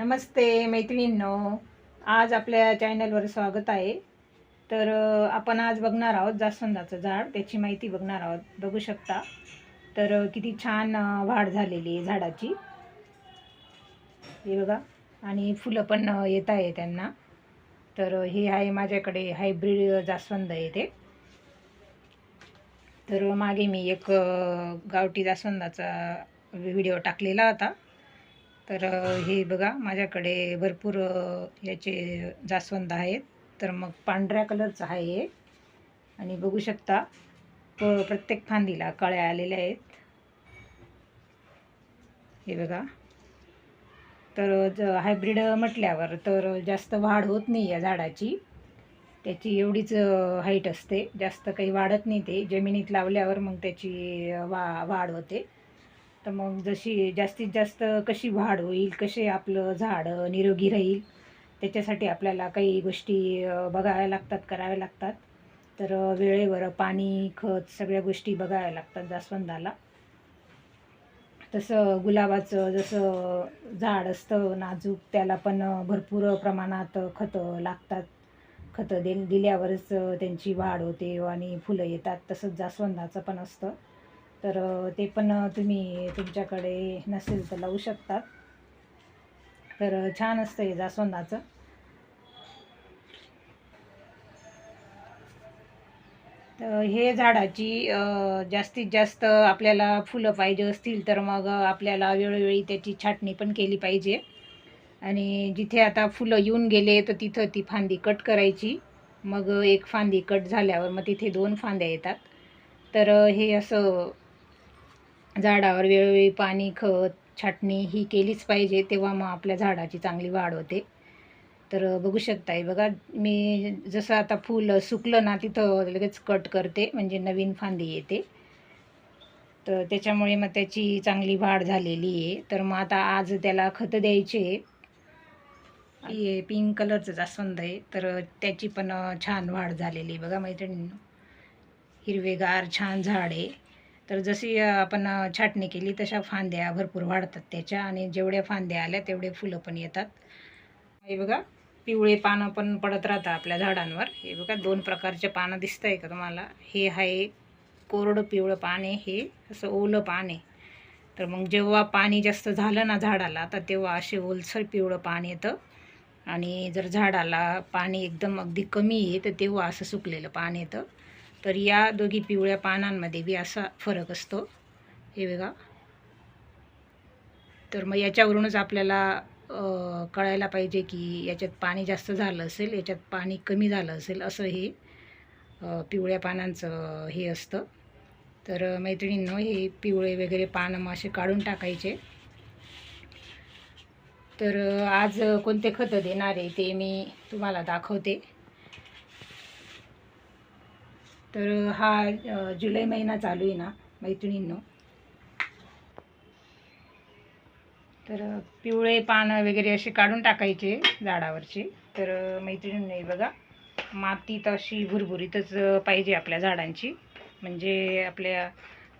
नमस्ते मैत्रिणींनो. आज आपल्या चॅनलवर स्वागत आहे. तर आपण आज बघणार आहोत जास्वंदाचं झाड. त्याची माहिती बघणार आहोत. बघू शकता. तर किती छान वाढ झालेली आहे झाडाची. हे बघा. आणि फुलं पण येत आहे त्यांना. तर हे आहे माझ्याकडे हायब्रिड जास्वंद आहे ते. तर मागे मी एक गावठी जास्वंदाचा व्हिडिओ टाकलेला होता. तर हे बघा माझ्याकडे भरपूर याचे जास्वंद आहेत. तर मग पांढऱ्या कलरचं आहे हे. आणि बघू शकता प प्रत्येक फांदीला कळ्या आलेल्या आहेत. हे बघा. तर ज हायब्रिड म्हटल्यावर तर जास्त वाढ होत नाही या झाडाची. त्याची एवढीच हाईट असते. जास्त काही वाढत नाही ते. जमिनीत लावल्यावर मग त्याची वा वाढ होते. तर मग जशी जास्तीत जास्त कशी वाढ होईल कसे आपलं झाड निरोगी राहील त्याच्यासाठी आपल्याला काही गोष्टी बघाव्या लागतात कराव्या लागतात. तर वेळेवर पाणी खत सगळ्या गोष्टी बघाव्या लागतात जास्वंदाला. तसं गुलाबाचं जसं झाड असतं नाजूक त्याला पण भरपूर प्रमाणात खतं लागतात. खतं दे दिल्यावरच त्यांची वाढ होते आणि फुलं येतात तसंच जास्वंदाचं पण असतं. तर ते पण तुम्ही तुमच्याकडे नसेल तर लावू शकतात. तर छान असतं हे जास्वंदाचं. तर हे झाडाची जास्तीत जास्त आपल्याला फुलं पाहिजे असतील तर मग आपल्याला वेळोवेळी त्याची छाटणी पण केली पाहिजे. आणि जिथे आता फुलं येऊन गेले तर तिथं ती फांदी कट करायची. मग एक फांदी कट झाल्यावर मग तिथे दोन फांद्या येतात. तर हे असं झाडावर वेळोवेळी पाणी खत छाटणी ही केलीच पाहिजे तेव्हा मग आपल्या झाडाची चांगली वाढ होते. तर बघू शकताय बघा मी जसं आता फुलं सुकलं ना तिथं लगेच कट करते म्हणजे नवीन फांदी येते. तर त्याच्यामुळे मग त्याची चांगली वाढ झालेली आहे. तर मग आता आज त्याला खतं द्यायचे. हे पिंक कलरचं जास्वंद आहे. तर त्याची पण छान वाढ झालेली आहे बघा मैत्रिणींनो. हिरवेगार छान झाड आहे. तर जशी आपण छाटणी केली तशा फांद्या भरपूर वाढतात त्याच्या आणि जेवढ्या फांद्या आल्या तेवढे फुलं पण येतात. हे बघा पिवळे पानं पण पडत राहतात आपल्या झाडांवर. हे बघा दोन प्रकारचे पानं दिसत आहे का तुम्हाला? हे आहे कोरडं पिवळं पान आहे हे असं ओलं पान आहे. तर मग जेव्हा पाणी जास्त झालं ना झाडाला तर तेव्हा असे ओलसर पिवळं पान येतं. आणि जर झाडाला पाणी एकदम अगदी कमी आहे तर तेव्हा असं सुकलेलं पान येतं. तर या दोघी पिवळ्या पानांमध्ये बी असा फरक असतो. हे बघा. तर मग याच्यावरूनच आपल्याला कळायला पाहिजे की याच्यात पाणी जास्त झालं असेल याच्यात पाणी कमी झालं असेल असं हे पिवळ्या पानांचं हे असतं. तर मैत्रिणींनो हे पिवळे वगैरे पानं मग असे काढून टाकायचे. तर आज कोणते खतं देणार आहे ते मी तुम्हाला दाखवते. तर हा जुलै महिना चालू आहे ना मैत्रिणींनो. तर पिवळे पानं वगैरे असे काढून टाकायचे झाडावरचे. तर मैत्रिणींनी मैत्रिणींनो बघा माती अशी भुरभुरीतच पाहिजे आपल्या झाडांची. म्हणजे आपल्या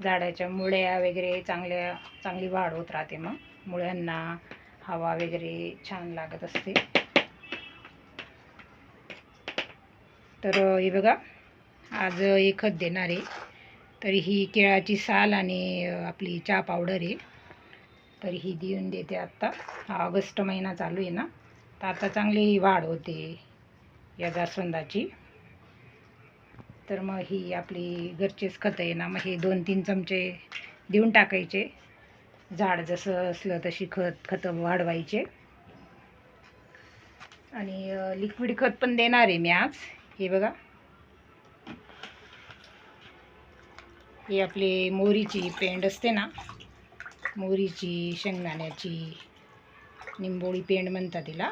झाडाच्या मुळ्या वगैरे चांगल्या चांगली वाढ होत राहते मग. मुळ्यांना हवा वगैरे छान लागत असते. तर हे बघा आज एक खत देणार आहे. तर ही केळाची साल आणि आपली चहा पावडर आहे. तर ही देऊन देते आत्ता. हा ऑगस्ट महिना चालू आहे ना. तर आता चांगली वाढ होते या जास्वंदाची. तर मग ही आपली घरचेच खतं आहे ना. मग हे दोन तीन चमचे देऊन टाकायचे. झाड जसं असलं तशी खत खतं वाढवायचे. आणि लिक्विड खत पण देणार आहे मी आज. हे बघा. ही आपली मोहरीची पेंड असते ना मोहरीची शेंगदाण्याची निंबोळी पेंड म्हणतात तिला.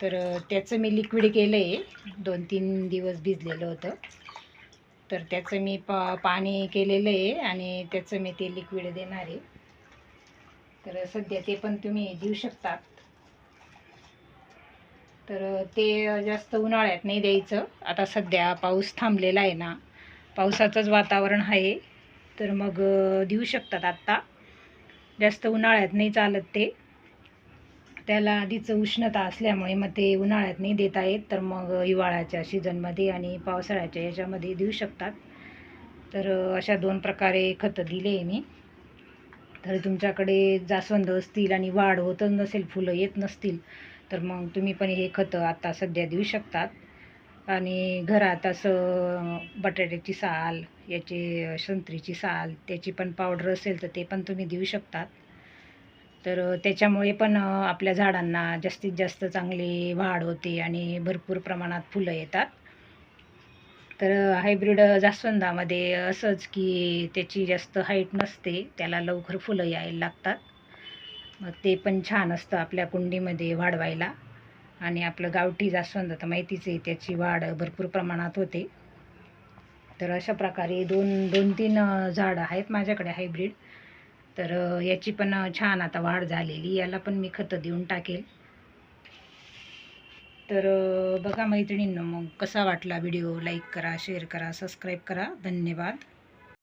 तर त्याचं मी लिक्विड केलं आहे दोन तीन दिवस भिजलेलं होतं. तर त्याचं मी पा पाणी केलेलं आहे आणि त्याचं मी ते लिक्विड देणार आहे. तर सध्या ते पण तुम्ही देऊ शकतात. तर ते जास्त उन्हाळ्यात नाही द्यायचं. आता सध्या पाऊस थांबलेला आहे ना. पावसाचंच वातावरण आहे. तर मग देऊ शकतात आत्ता. जास्त उन्हाळ्यात नाही चालत ते. त्याला आधीच उष्णता असल्यामुळे मग ते उन्हाळ्यात नाही देता येत. तर मग हिवाळ्याच्या सीझनमध्ये आणि पावसाळ्याच्या याच्यामध्ये देऊ शकतात. तर अशा दोन प्रकारे खतं दिले आहे मी. तर तुमच्याकडे जास्वंद असतील आणि वाढ होतच नसेल फुलं येत नसतील तर मग तुम्ही पण हे खतं आत्ता सध्या देऊ शकतात. आणि घरात असं बटाट्याची साल याची संत्रीची साल त्याची पण पावडर असेल तर ते पण तुम्ही देऊ शकतात. तर त्याच्यामुळे पण आपल्या झाडांना जास्तीत जास्त चांगली वाढ होते आणि भरपूर प्रमाणात फुलं येतात. तर हायब्रिड जास्वंदामध्ये असंच की त्याची जास्त हाईट नसते त्याला लवकर फुलं यायला लागतात. मग ते पण छान असतं आपल्या कुंडीमध्ये वाढवायला. आणि आपलं गावठी जास्वंद तर माहितीच आहे त्याची वाढ भरपूर प्रमाणात होते. तर अशा प्रकारे दोन दोन तीन झाडं आहेत माझ्याकडे हायब्रिड. तर याची पण छान आता वाढ झालेली. याला पण मी खतं देऊन टाकेल. तर बघा मैत्रिणींनो मग कसा वाटला व्हिडिओ? लाईक करा शेअर करा सबस्क्राईब करा. धन्यवाद.